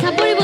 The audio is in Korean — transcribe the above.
사포리